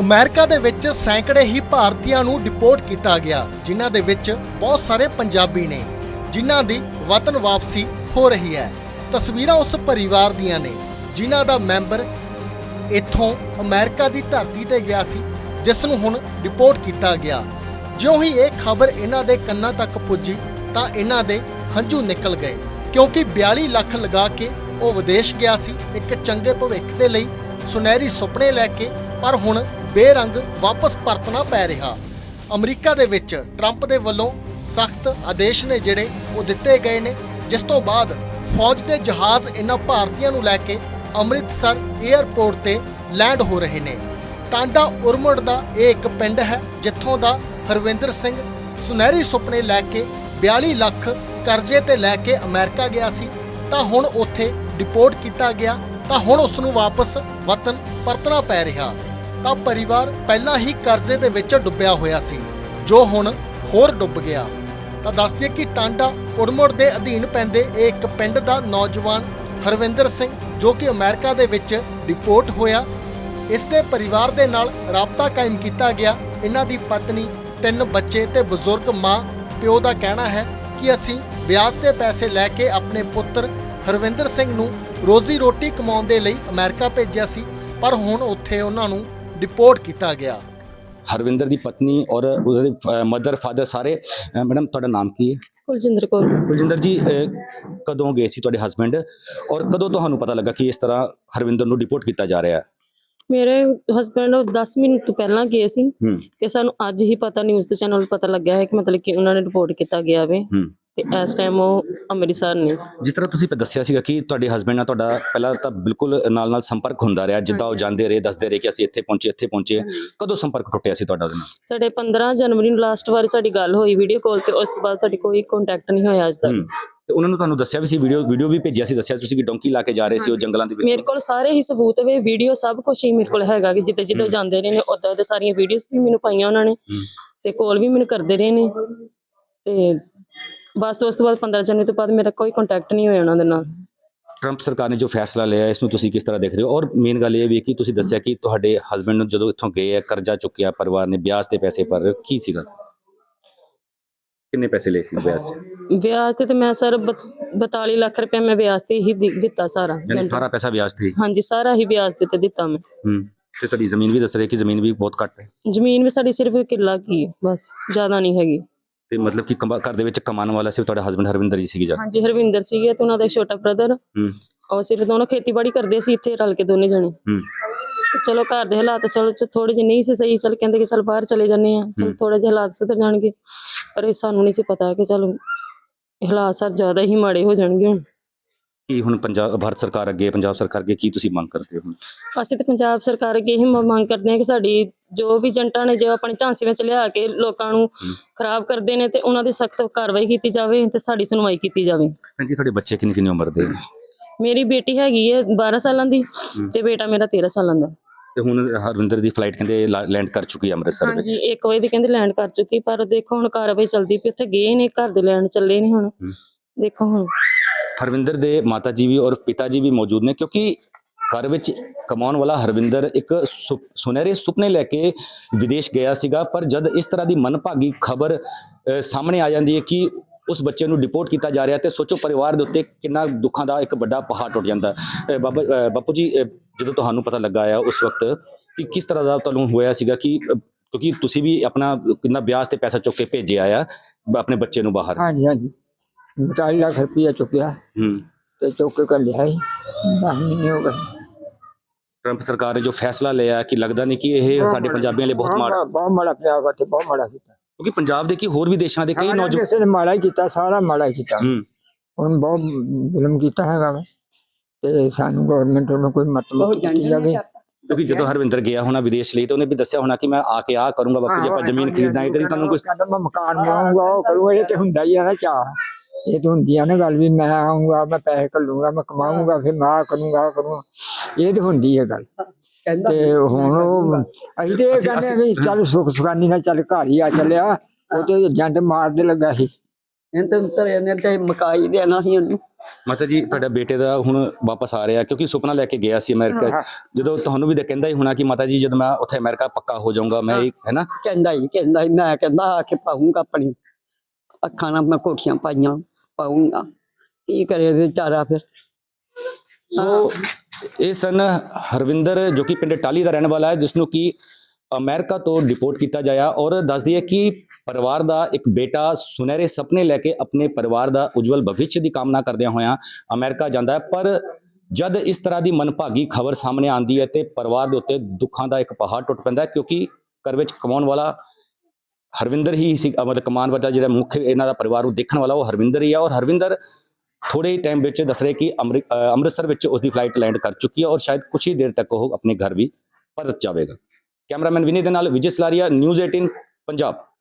America ਦੇ ਵਿੱਚ ਸੈਂਕੜੇ ਹੀ ਭਾਰਤੀਆਂ ਨੂੰ ਡਿਪੋਰਟ ਕੀਤਾ ਗਿਆ, ਜਿਨ੍ਹਾਂ ਦੇ ਵਿੱਚ ਬਹੁਤ ਸਾਰੇ ਪੰਜਾਬੀ ਨੇ, ਜਿਨ੍ਹਾਂ ਦੀ ਵਤਨ ਵਾਪਸੀ ਹੋ ਰਹੀ ਹੈ। ਤਸਵੀਰਾਂ ਉਸ ਪਰਿਵਾਰ ਦੀਆਂ ਨੇ, ਜਿਨ੍ਹਾਂ ਦਾ ਮੈਂਬਰ ਇੱਥੋਂ ਅਮਰੀਕਾ ਦੀ ਧਰਤੀ ਤੇ ਗਿਆ ਸੀ, ਜਿਸ ਨੂੰ ਹੁਣ ਡਿਪੋਰਟ ਕੀਤਾ ਗਿਆ। ਜਿਉਂ ਹੀ ਇਹ ਖਬਰ ਇਹਨਾਂ ਦੇ ਕੰਨਾਂ ਤੱਕ ਪੁੱਜੀ, ਤਾਂ ਇਹਨਾਂ ਦੇ ਹੰਝੂ ਨਿਕਲ ਗਏ। ਕਿਉਂਕਿ 42 ਲੱਖ ਲਗਾ ਕੇ ਉਹ ਵਿਦੇਸ਼ ਗਿਆ ਸੀ, ਇੱਕ ਚੰਗੇ ਭਵਿੱਖ ਦੇ ਲਈ ਸੁਨਹਿਰੀ ਸੁਪਨੇ ਲੈ ਕੇ, ਪਰ ਹੁਣ ਬੇਰੰਗ ਵਾਪਸ ਪਰਤਣਾ ਪੈ ਰਿਹਾ। ਅਮਰੀਕਾ ਦੇ ਵਿੱਚ ਟਰੰਪ ਦੇ ਵੱਲੋਂ ਸਖਤ ਆਦੇਸ਼ ਨੇ ਜਿਹੜੇ ਉਹ ਦਿੱਤੇ ਗਏ ਨੇ, ਜਿਸ ਤੋਂ ਬਾਅਦ ਫੌਜ ਦੇ ਜਹਾਜ਼ ਇਹਨਾਂ ਭਾਰਤੀਆਂ ਨੂੰ ਲੈ ਕੇ ਅੰਮ੍ਰਿਤਸਰ 에ਅਰਪੋਰਟ ਤੇ ਲੈਂਡ ਹੋ ਰਹੇ ਨੇ। ਟਾਂਡਾ ਉਰਮੜ ਦਾ ਇਹ ਇੱਕ ਪਿੰਡ ਹੈ, ਜਿੱਥੋਂ ਦਾ ਹਰਵਿੰਦਰ ਸਿੰਘ ਸੁਨਹਿਰੀ ਸੁਪਨੇ ਲੈ ਕੇ 42 ਲੱਖ ਕਰਜ਼ੇ ਤੇ ਲੈ ਕੇ ਅਮਰੀਕਾ ਗਿਆ ਸੀ, ਤਾਂ ਹੁਣ ਉੱਥੇ ਡਿਪੋਰਟ ਕੀਤਾ ਗਿਆ, ਤਾਂ ਹੁਣ ਉਸ ਨੂੰ ਵਾਪਸ ਵਤਨ ਪਰਤਣਾ ਪੈ ਰਿਹਾ। ਤਾਂ ਪਰਿਵਾਰ ਪਹਿਲਾਂ ਹੀ ਕਰਜ਼ੇ ਦੇ ਵਿੱਚ ਡੁੱਬਿਆ ਹੋਇਆ ਸੀ, ਜੋ ਹੁਣ ਹੋਰ ਡੁੱਬ ਗਿਆ। ਤਾਂ ਦੱਸ ਕਿ ਟਾਂਡਾ ਉੜਮੁੜ ਦੇ ਅਧੀਨ ਪੈਂਦੇ ਇਹ ਇੱਕ ਪਿੰਡ ਦਾ ਨੌਜਵਾਨ ਹਰਵਿੰਦਰ ਸਿੰਘ, ਜੋ ਕਿ ਅਮਰੀਕਾ ਦੇ ਵਿੱਚ ਡਿਪੋਰਟ ਹੋਇਆ। ਇਸ ਦੇ ਪਰਿਵਾਰ ਦੇ ਨਾਲ ਰਾਬਤਾ ਕਾਇਮ ਕੀਤਾ ਗਿਆ। ਇਹਨਾਂ ਦੀ ਪਤਨੀ, ਤਿੰਨ ਬੱਚੇ ਤੇ ਬਜ਼ੁਰਗ ਮਾਂ, ਪਿਓ ਦਾ ਕਹਿਣਾ ਹੈ ਕਿ ਅਸੀਂ ਵਿਆਜ ਤੇ ਪੈਸੇ ਲੈ ਕੇ ਆਪਣੇ ਪੁੱਤਰ ਹਰਵਿੰਦਰ ਸਿੰਘ ਨੂੰ ਰੋਜ਼ੀ ਰੋਟੀ ਕਮਾਉਣ ਦੇ ਲਈ ਅਮਰੀਕਾ ਭੇਜਿਆ ਸੀ ਪਰ ਹੁਣ ਉੱਥੇ ਉਹਨਾਂ ਨੂੰ ਡਿਪੋਰਟ ਕੀਤਾ ਗਿਆ। ਹਰਵਿੰਦਰ ਦੀ ਪਤਨੀ ਔਰ ਉਹਦੇ ਮਦਰ ਫਾਦਰ ਸਾਰੇ ਮੈਡਮ ਤੁਹਾਡਾ ਨਾਮ ਕੀ ਹੈ? ਕੁਲਜਿੰਦਰ ਕੌਰ। ਕੁਲਜਿੰਦਰ ਜੀ ਕਦੋਂ ਗਏ ਸੀ ਤੁਹਾਡੇ ਹਸਬੰਡ ਔਰ ਕਦੋਂ ਤੁਹਾਨੂੰ ਪਤਾ ਲੱਗਾ ਕਿ ਇਸ ਤਰ੍ਹਾਂ ਹਰਵਿੰਦਰ ਨੂੰ ਡਿਪੋਰਟ ਕੀਤਾ ਜਾ ਰਿਹਾ ਹੈ? ਮੇਰੇ ਹਸਬੰਡ 10 ਮਿੰਟ ਤੋਂ ਪਹਿਲਾਂ ਗਏ ਸੀ ਤੇ ਸਾਨੂੰ ਅੱਜ ਹੀ ਪਤਾ ਨਿਊਜ਼ ਦੇ ਚੈਨਲ ਪਤਾ ਲੱਗਿਆ ਹੈ ਕਿ ਮਤਲਬ ਕਿ ਉਹਨਾਂ ਨੇ ਰਿਪੋਰਟ ਕੀਤਾ ਗਿਆ ਵੇ। ਹੂੰ। ਤੇ ਇਸ ਟਾਈਮ ਉਹ ਅੰਮ੍ਰਿਤਸਰ ਨੇ। ਜਿਸ ਤਰ੍ਹਾਂ ਤੁਸੀਂ ਦੱਸਿਆ ਸੀਗਾ ਕਿ ਤੁਹਾਡੇ ਹਸਬੰਡ ਨਾਲ ਤੁਹਾਡਾ ਪਹਿਲਾਂ ਤਾਂ ਬਿਲਕੁਲ ਨਾਲ ਨਾਲ ਸੰਪਰਕ ਹੁੰਦਾ ਰਿਹਾ ਜਿੱਦਾਂ ਉਹ ਜਾਂਦੇ ਰਹੇ ਦੱਸਦੇ ਰਹੇ ਕਿ ਅਸੀਂ ਇੱਥੇ ਪਹੁੰਚੇ ਇੱਥੇ ਪਹੁੰਚੇ। ਕਦੋਂ ਸੰਪਰਕ ਟੁੱਟਿਆ ਸੀ ਤੁਹਾਡਾ ਉਹਦੇ ਨਾਲ? ਸਾਡੇ 15 ਜਨਵਰੀ ਨੂੰ ਲਾਸਟ ਵਾਰ ਸਾਡੀ ਗੱਲ ਹੋਈ ਵੀਡੀਓ ਕਾਲ ਤੇ ਉਸ ਤੋਂ ਬਾਅਦ ਸਾਡੀ ਕੋਈ ਕੰਟੈਕਟ ਨਹੀਂ ਹੋਇਆ ਅੱਜ ਤੱਕ। ਤੇ ਉਹਨਾਂ ਨੂੰ ਤੁਹਾਨੂੰ ਦੱਸਿਆ ਵੀ ਸੀ ਵੀਡੀਓ ਵੀਡੀਓ ਵੀ ਭੇਜਿਆ ਸੀ ਦੱਸਿਆ ਤੁਸੀਂ ਕਿ ਡੋਂਕੀ ਲਾ ਕੇ ਜਾ ਰਹੇ ਸੀ ਉਹ ਜੰਗਲਾਂ ਦੇ ਵਿੱਚ? ਮੇਰੇ ਕੋਲ ਸਾਰੇ ਹੀ ਸਬੂਤ ਵੇ ਵੀਡੀਓ ਸਭ ਕੁਝ ਹੀ ਮੇਰੇ ਕੋਲ ਹੈਗਾ ਕਿ ਜਿੱਤੇ ਜਿੱਤੇ ਜਾਂਦੇ ਰਹੇ ਨੇ ਉਦਾਂ ਦੇ ਸਾਰੀਆਂ ਵੀਡੀਓਜ਼ ਵੀ ਮੈਨੂੰ ਪਾਈਆਂ ਉਹਨਾਂ ਨੇ। ਤੇ ਕਾਲ ਵੀ ਮੈਨੂੰ ਕਰਦੇ ਰਹੇ ਨੇ। ਤੇ ਬਸ ਉਸ ਤੋਂ ਬਾਅਦ 15 ਜਨਵਰੀ ਤੋਂ ਬਾਅਦ ਮੇਰਾ ਕੋਈ ਕੰਟੈਕਟ ਨਹੀਂ ਹੋਇਆ ਉਹਨਾਂ ਦੇ ਨਾਲ। ਟਰੰਪ ਸਰਕਾਰ ਨੇ ਜੋ ਫੈਸਲਾ ਲਿਆ ਇਸ ਨੂੰ ਤੁਸੀਂ ਕਿਸ ਤਰ੍ਹਾਂ ਦੇਖ ਰਹੇ ਹੋ? ਔਰ ਮੇਨ ਗੱਲ ਇਹ ਵੀ ਕਿ ਤੁਸੀਂ ਦੱਸਿਆ ਕਿ ਤੁਹਾਡੇ ਹਸਬੰਡ ਨੂੰ ਜਦੋਂ ਇੱਥੋਂ ਗਏ ਆ ਕਰਜ਼ਾ ਚੁੱਕਿਆ ਪਰਿਵਾਰ ਨੇ ਵਿਆਜ ਤੇ ਪੈਸੇ ਭਰ ਰਹੇ ਕੀ ਸੀਗਾ? ਕਿੰਨੇ ਪੈਸੇ ਲਏ ਸੀ ਵਿਆਜ ਤੇ ਵਿਆਜ ਤੇ ਤੇ ਮੈਂ ਸਰ 42 ਲੱਖ ਰੁਪਏ ਮੈਂ ਵਿਆਜ ਤੇ ਹੀ ਦਿੱਤਾ ਸਾਰਾ। ਯਾਨੀ ਸਾਰਾ ਪੈਸਾ ਵਿਆਜ ਤੇ? ਹਾਂਜੀ ਸਾਰਾ ਹੀ ਵਿਆਜ ਤੇ ਦਿੱਤਾ ਮੈਂ। ਹੂੰ ਤੇ ਤੁਹਾਡੀ ਜ਼ਮੀਨ ਵੀ ਦੱਸ ਰਹੇ ਕਿ ਜ਼ਮੀਨ ਵੀ ਬਹੁਤ ਘੱਟ ਹੈ? ਜ਼ਮੀਨ ਵੀ ਸਾਡੀ ਸਿਰਫ ਕਿੱਲਾ ਕੀ ਹੈ ਬਸ ਜ਼ਿਆਦਾ ਨਹੀਂ ਹੈਗੀ। ਤੇ ਮਤਲਬ ਕਿ ਕਮਾ- ਘਰ ਦੇ ਵਿੱਚ ਕਮਾਉਣ ਵਾਲਾ ਸਿਰਫ ਤੁਹਾਡਾ ਹਸਬੰਡ ਹਰਵਿੰਦਰ ਜੀ ਸੀਗੀ ਜਾ? ਹਾਂਜੀ ਹਰਵਿੰਦਰ ਸੀਗੇ ਤੇ ਉਹਨਾਂ ਦਾ ਇੱਕ ਛੋਟਾ ਬ੍ਰਦਰ ਹੂੰ। ਉਹ ਸਿਰਫ ਦੋਨੋਂ ਖੇਤੀਬਾੜੀ ਕਰਦੇ ਸੀ ਇੱਥੇ ਰਲ ਕੇ ਦੋਨੇ ਜਣੇ। ਹੂੰ। ਤੇ ਚਲੋ ਘਰ ਦੇ ਹਾਲਾਤ ਚਲੋ ਥੋੜੇ ਜਿਹੇ ਨਹੀਂ ਸੀ ਸਹੀ ਚਲ ਕਹਿੰਦੇ ਕਿ ਚਲ ਬਾਹਰ ਚਲੇ ਜਾਂਦੇ ਆ ਚਲ ਥੋੜੇ ਜਿਹੇ ਹਾਲਾਤ ਸੁਧਰ ਜਾਣਗੇ। ਪਰ ਇਹ ਸਾਨੂੰ ਨਹੀਂ ਸੀ ਪਤਾ ਕਿ ਚਲ ਹਾਲਾਤ ਸਰ ਜ਼ਿਆਦਾ ਹੀ ਮਾੜੇ ਹੋ ਜਾਣਗੇ ਹੁਣ। ਕੀ ਹੁਣ ਪੰਜਾਬ ਭਾਰਤ ਸਰਕਾਰ ਅੱਗੇ ਪੰਜਾਬ ਸਰਕਾਰ ਅੱਗੇ ਕੀ ਤੁਸੀਂ ਮੰਗ ਕਰਦੇ ਹੋ ਅਸੀਂ ਤੇ ਪੰਜਾਬ ਸਰਕਾਰ ਅੱਗੇ ਇਹ ਮੰਗ ਕਰਦੇ ਹਾਂ ਕਿ ਸਾਡੀ ਜੋ ਵੀ ਏਜੰਟਾਂ ਨੇ ਜੋ ਆਪਣੇ ਝਾਂਸੇ ਵਿੱਚ ਲਿਆ ਕੇ ਲੋਕਾਂ ਨੂੰ ਖਰਾਬ ਕਰਦੇ ਨੇ ਤੇ ਉਹਨਾਂ ਦੀ ਸਖਤ ਕਾਰਵਾਈ ਕੀਤੀ ਜਾਵੇ ਤੇ ਸਾਡੀ ਸੁਣਵਾਈ ਕੀਤੀ ਜਾਵੇ। ਹਾਂਜੀ ਤੁਹਾਡੇ ਬੱਚੇ ਕਿੰਨੀ ਕਿੰਨੀ ਉਮਰ ਦੇ? ਨੇ? ਮੇਰੀ ਬੇਟੀ ਹੈਗੀ ਹੈ 12 ਸਾਲਾਂ ਦੀ ਤੇ ਬੇਟਾ ਮੇਰਾ 13 ਸਾਲਾਂ ਦਾ। ਤੇ ਹੁਣ ਹਰਵਿੰਦਰ ਦੀ ਫਲਾਈਟ ਕਹਿੰਦੇ ਲੈਂਡ ਕਰ ਚੁੱਕੀ ਹੈ ਅੰਮ੍ਰਿਤਸਰ ਵਿੱਚ। ਹਾਂਜੀ 1 ਵਜੇ ਦੀ ਕਹਿੰਦੇ ਲੈਂਡ ਕਰ ਚੁੱਕੀ ਪਰ ਦੇਖੋ ਹੁਣ ਕਾਰਵਾਈ ਚੱਲਦੀ ਪਈ ਉੱਥੇ ਗਏ ਨੇ ਘਰ ਦੇ ਲੈਣ ਚੱਲੇ ਨੇ ਹੁਣ। ਦੇਖੋ ਹੁਣ। ਹਰਵਿੰਦਰ ਦੇ ਮਾਤਾ ਜੀ ਵੀ ਔਰ ਪਿਤਾ ਜੀ ਵੀ ਮੌਜੂਦ ਨੇ ਕਿਉਂਕਿ ਘਰ ਵਿੱਚ ਕਮਾਉਣ ਵਾਲਾ ਹਰਵਿੰਦਰ ਇੱਕ ਸੁਨਹਿਰੇ ਸੁਪਨੇ ਲੈ ਕੇ ਵਿਦੇਸ਼ ਗਿਆ ਸੀਗਾ ਪਰ ਜਦ ਇਸ ਤਰ੍ਹਾਂ ਦੀ ਮਨਭਾਗੀ ਖਬਰ ਸਾਹਮਣੇ ਆ ਜਾਂਦੀ ਹੈ ਕਿ ਉਸ ਬੱਚੇ ਨੂੰ ਡਿਪੋਰਟ ਕੀਤਾ ਜਾ ਰਿਹਾ ਤੇ ਸੋਚੋ ਪਰਿਵਾਰ ਦੇ ਉੱਤੇ ਕਿੰਨਾ ਦੁੱਖਾਂ ਦਾ ਇੱਕ ਵੱਡਾ ਪਹਾੜ ਟੁੱਟ ਜਾਂਦਾ ਬਾਬਾ ਬਾਪੂ ਜੀ ਜਦੋਂ ਤੁਹਾਨੂੰ ਪਤਾ ਲੱਗਾ ਆ ਉਸ ਵਕਤ ਕਿ ਕਿਸ ਤਰ੍ਹਾਂ ਦਾ ਤੁਹਾਨੂੰ ਹੋਇਆ ਸੀਗਾ ਕਿ ਕਿਉਂਕਿ ਤੁਸੀਂ ਵੀ ਆਪਣਾ ਕਿੰਨਾ ਵਿਆਜ ਤੇ ਪੈਸਾ ਚੁੱਕ ਕੇ ਭੇਜਿਆ ਆ ਆਪਣੇ ਬੱਚੇ ਨੂੰ ਬਾਹਰ। ਹਾਂਜੀ ਹਾਂਜੀ। 42 ਲੱਖ ਰੁਪਇਆ ਚੁੱਕਿਆ। ਹੂੰ। ਤੇ ਚੁੱਕ ਕੇ ਕਰ ਲਿਆ ਸੀ 10 ਮਹੀਨੇ ਹੋ ਗਏ ਟਰੰਪ ਸਰਕਾਰ ਨੇ ਜੋ ਫੈਸਲਾ ਲਿਆ ਕਿ ਲੱਗਦਾ ਨਹੀਂ ਕਿ ਇਹ ਸਾਡੇ ਪੰਜਾਬੀਆਂ ਲਈ ਬਹੁਤ ਮਾੜਾ ਬਹੁਤ ਮਾੜਾ ਪਿਆ ਤੇ ਬਹੁਤ ਮਾੜਾ ਕੀਤਾ ਕਿਉਂਕਿ ਪੰਜਾਬ ਦੇ ਕੀ ਹੋਰ ਵੀ ਦੇਸ਼ਾਂ ਦੇ ਕਈ ਸਾਰਾ ਨੌਜਵਾਨ ਕਿਸੇ ਨੇ ਮਾੜਾ ਹੀ ਕੀਤਾ ਸਾਰਾ ਮਾੜਾ ਹੀ ਕੀਤਾ ਹੂੰ ਹੁਣ ਬਹੁਤ ਜ਼ੁਲਮ ਕੀਤਾ ਹੈਗਾ ਵਾ ਤੇ ਸਾਨੂੰ ਗਵਰਨਮੈਂਟ ਨੂੰ ਕੋਈ ਮਤਲਬ ਕੀਤੀ ਜਾਵੇ ਕਿਉਂਕਿ ਜਦੋਂ ਹਰਵਿੰਦਰ ਗਿਆ ਹੋਣਾ ਵਿਦੇਸ਼ ਲਈ ਤਾਂ ਉਹਨੇ ਵੀ ਦੱਸਿਆ ਹੋਣਾ ਕਿ ਮੈਂ ਆ ਕੇ ਆ ਕਰੂੰਗਾ ਬਾਪੂ ਜੀ ਆਪਾਂ ਜ਼ਮੀਨ ਖਰੀਦਾਂਗੇ ਤੇ ਤੁਹਾਨੂੰ ਕੁਝ ਕਹਿੰਦਾ ਮੈਂ ਮਕਾਨ ਬਣਾਉਂਗਾ ਉਹ ਕਰੂੰਗਾ ਇਹ ਤੇ ਹੁੰਦਾ ਹੀ ਆ ਨਾ ਚਾਹ ਇਹ ਤਾਂ ਹੁੰਦੀ ਆ ਨਾ ਗੱਲ ਵੀ ਮੈਂ ਆਉਂਗਾ ਮੈਂ ਪੈਸੇ ਘੱਲੂਗਾ ਮੈਂ ਕਮਾਉਂਗਾ ਫਿਰ ਮੈਂ ਆਹ ਕਰੂੰਗਾ ਆਹ ਕਰੂੰਗਾ ਇਹ ਤੇ ਹੁੰਦੀ ਹੈ ਗੱਲ। ਤੇ ਹੁਣ ਉਹ ਅਸੀਂ ਤੇ ਇਹ ਕਹਿੰਦੇ ਆ ਵੀ ਚੱਲ ਸੁਖ ਸੁਖਾਨੀ ਨਾਲ ਚੱਲ ਘਰ ਹੀ ਆ ਚੱਲਿਆ ਉਹ ਤੇ ਜੰਡ ਮਾਰਦੇ ਲੱਗਾ ਸੀ। ਇਹਨਾਂ ਤੇ ਉਤਰੇ ਨੇ ਤੇ ਮਕਾਈ ਦੇਣਾ ਸੀ ਉਹਨੂੰ। ਮਾਤਾ ਜੀ ਤੁਹਾਡਾ ਬੇਟੇ ਦਾ ਹੁਣ ਵਾਪਸ ਆ ਰਿਹਾ ਕਿਉਂਕਿ ਸੁਪਨਾ ਲੈ ਕੇ ਗਿਆ ਸੀ ਅਮਰੀਕਾ। ਜਦੋਂ ਤੁਹਾਨੂੰ ਵੀ ਤਾਂ ਕਹਿੰਦਾ ਹੀ ਹੋਣਾ ਕਿ ਮਾਤਾ ਜੀ ਜਦੋਂ ਮੈਂ ਉੱਥੇ ਅਮਰੀਕਾ ਪੱਕਾ ਹੋ ਜਾਊਂਗਾ ਮੈਂ ਇਹ ਹੈ ਨਾ? ਕਹਿੰਦਾ ਹੀ ਕਹਿੰਦਾ ਹੀ ਮੈਂ ਕਹਿੰਦਾ ਆ ਕੇ ਪਾਉਂਗਾ ਆਪਣੀ ਅੱਖਾਂ ਨਾਲ ਮੈਂ ਕੋਠੀਆਂ ਪਾਈਆਂ ਪਾਉਂਗਾ ਕੀ ਕਰੇ ਵਿਚਾਰਾ ਫਿਰ? ਸੋ ਇਹ ਸਨ ਹਰਵਿੰਦਰ, ਜੋ ਕਿ ਪਿੰਡ ਟਾਲੀ ਦਾ ਰਹਿਣ ਵਾਲਾ ਹੈ ਜਿਸ ਨੂੰ ਕਿ ਅਮਰੀਕਾ ਤੋਂ ਡਿਪੋਰਟ ਕੀਤਾ ਜਾਇਆ ਔਰ ਦੱਸ ਦਈਏ ਕਿ ਪਰਿਵਾਰ ਦਾ ਇੱਕ ਬੇਟਾ ਸੁਨਹਿਰੇ ਸੁਪਨੇ ਲੈ ਕੇ ਆਪਣੇ ਪਰਿਵਾਰ ਦਾ ਉਜਵਲ ਭਵਿੱਖ ਦੀ ਕਾਮਨਾ ਕਰਦਿਆਂ ਹੋਇਆਂ ਅਮਰੀਕਾ ਜਾਂਦਾ ਹੈ। ਪਰ ਜਦ ਇਸ ਤਰ੍ਹਾਂ ਦੀ ਮਨਭਾਗੀ ਖਬਰ ਸਾਹਮਣੇ ਆਉਂਦੀ ਹੈ ਤੇ ਪਰਿਵਾਰ ਦੇ ਉੱਤੇ ਦੁੱਖਾਂ ਦਾ ਇੱਕ ਪਹਾੜ ਟੁੱਟ ਪੈਂਦਾ ਕਿਉਂਕਿ ਘਰ ਵਿੱਚ ਕਮਾਉਣ ਵਾਲਾ ਹਰਵਿੰਦਰ ਹੀ ਸੀ ਮਤਲਬ ਕਮਾਨ ਵਾਲਾ ਜਿਹੜਾ ਮੁੱਖ ਇਹਨਾਂ ਦਾ ਪਰਿਵਾਰ ਨੂੰ ਦੇਖਣ ਵਾਲਾ, ਉਹ ਹਰਵਿੰਦਰ ਹੀ ਹੈ ਔਰ ਹਰਵਿੰਦਰ ਥੋੜੇ ਹੀ ਟਾਈਮ ਵਿੱਚ ਦੱਸ ਰਹੇ ਕਿ ਅੰਮ੍ਰਿ- ਅੰਮ੍ਰਿਤਸਰ ਵਿੱਚ ਉਸ ਦੀ ਫਲਾਈਟ ਲੈਂਡ ਕਰ ਚੁੱਕੀ ਹੈ ਔਰ ਸ਼ਾਇਦ ਕੁਝ ਹੀ ਦੇਰ ਤੱਕ ਉਹ ਆਪਣੇ ਘਰ ਵੀ ਪਰਤ ਜਾਵੇਗਾ। ਕੈਮਰਾਮੈਨ ਵਿਨੀ ਦੇ ਨਾਲ ਵਿਜੇ ਸਲਾਰੀਆ ਨਿਊਜ਼ 18 ਪੰਜਾਬ।